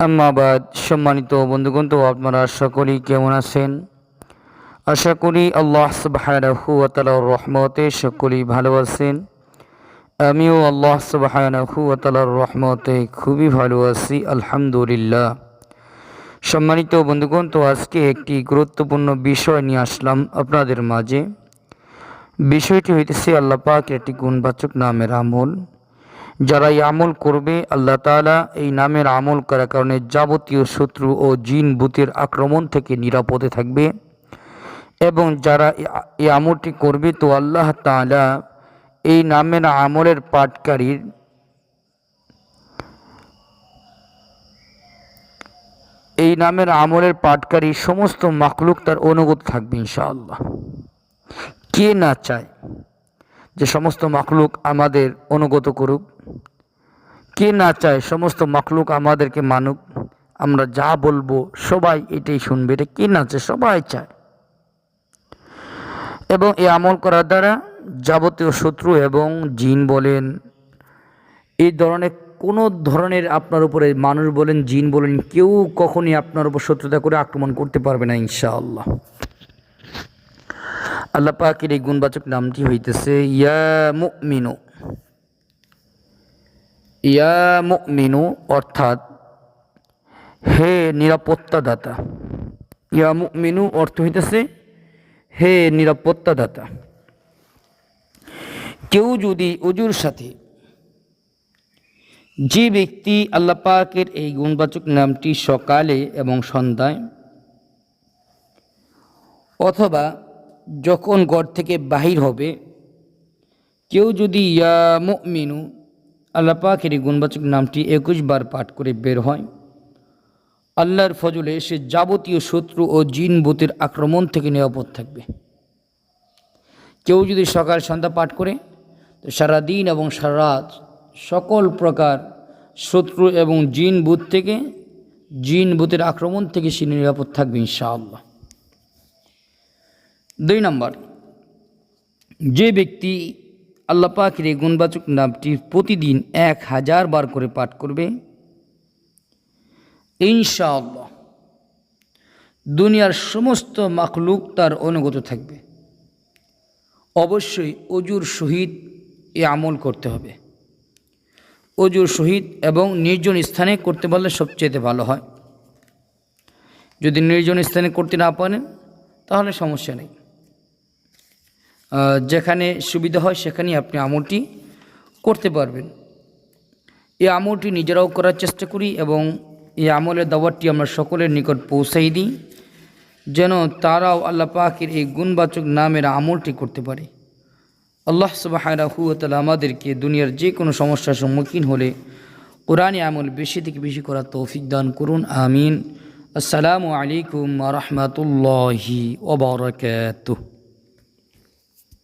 আম্মাবাদ সম্মানিত বন্ধুগণ, তো আপনারা সকলেই কেমন আছেন? আশা করি আল্লাহ সুবহানাহু ওয়া তাআলার রহমতে সকলেই ভালো আছেন। আমিও আল্লাহ সুবহানাহু ওয়া তাআলার রহমতে খুবই ভালো আছি, আলহামদুলিল্লাহ। সম্মানিত বন্ধুগণ, তো আজকে একটি গুরুত্বপূর্ণ বিষয় নিয়ে আসলাম আপনাদের মাঝে। বিষয়টি হইতেছে আল্লাহ পাকের একটি গুণবাচক নামের আমল। যারা এই আমল করবে, আল্লাহ তাআলা এই নামের আমল করার কারণে যাবতীয় শত্রু ও জিন বুতের আক্রমণ থেকে নিরাপদে থাকবে। এবং যারা এই আমলটি করবে, তো আল্লাহ তাআলা এই নামের আমলের পাটকারীর এই নামের আমলের পাঠকারী সমস্ত মাকলুক তার অনুগত থাকবে ইনশাআল্লাহ। কে না চায়? যে সমস্ত মাখলুক আমাদের অনুগত করুক। কে না চায় সমস্ত মাখলুক আমাদেরকে মানুক? আমরা যা বলব সবাই এটাই শুনবে, এটা কে না চায়? সবাই চায়। এবং এই আমল করার দ্বারা যাবতীয় শত্রু এবং জিন বলেন, এই ধরনের কোনো ধরনের আপনার উপরে মানুষ বলেন, জিন বলেন, কেউ কখনই আপনার উপর শত্রুতা করে আক্রমণ করতে পারবে না, ইনশাআল্লাহ। আল্লাহ পাকের এই গুণবাচক নামটি হইতেছে, ইয়া মুমিনু। ইয়া মুমিনু অর্থাৎ হে নিরাপত্তাদাতা। ইয়া মুমিনু অর্থ হইতেছে হে নিরাপত্তাদাতা। কেউ যদি অজুর সাথে যে ব্যক্তি আল্লাহ পাকের এই গুণবাচক নামটি সকালে এবং সন্ধ্যায় অথবা যখন ঘর থেকে বাহির হবে, কেউ যদি ইয়া মুমিনু, আল্লাহ পাকের এই গুণবাচক নামটি একুশ বার পাঠ করে বের হয়, আল্লাহর ফজলে সে যাবতীয় শত্রু ও জিন বুতের আক্রমণ থেকে নিরাপদ থাকবে। কেউ যদি সকাল সন্ধ্যা পাঠ করে, তো সারাদিন এবং সারা রাত সকল প্রকার শত্রু এবং জিন বুথ থেকে, জিন বুথের আক্রমণ থেকে সে নিরাপদ থাকবে ইনশাআল্লাহ। দুই নম্বর, যে ব্যক্তি আল্লাহ পাকের এই গুণবাচক নামটি প্রতিদিন এক হাজার বার করে পাঠ করবে, ইনশাআল্লাহ দুনিয়ার সমস্ত মাখলুক তার অনুগত থাকবে। অবশ্যই অজুর সহিত এ আমল করতে হবে। অজুর সহিত এবং নির্জন স্থানে করতে পারলে সবচেয়ে ভালো হয়। যদি নির্জন স্থানে করতে না পারেন, তাহলে সমস্যা নেই। যেখানে সুবিধা হয় সেখানেই আপনি আমলটি করতে পারবেন। এই আমলটি নিজেরাও করার চেষ্টা করি এবং এই আমলের দাওয়াতটি আমরা সকলের নিকট পৌঁছাই দিই, যেন তারাও আল্লাহ পাকের এই গুণবাচক নামের আমলটি করতে পারে। আল্লাহ সুবাহারাহুতালা আমাদেরকে দুনিয়ার যে কোনো সমস্যার সম্মুখীন হলে কোরআনে আমল বেশি থেকে বেশি করার তৌফিক দান করুন, আমিন। আসসালামু আলাইকুম রহমতুল্লাহি ওবরাকাতুহ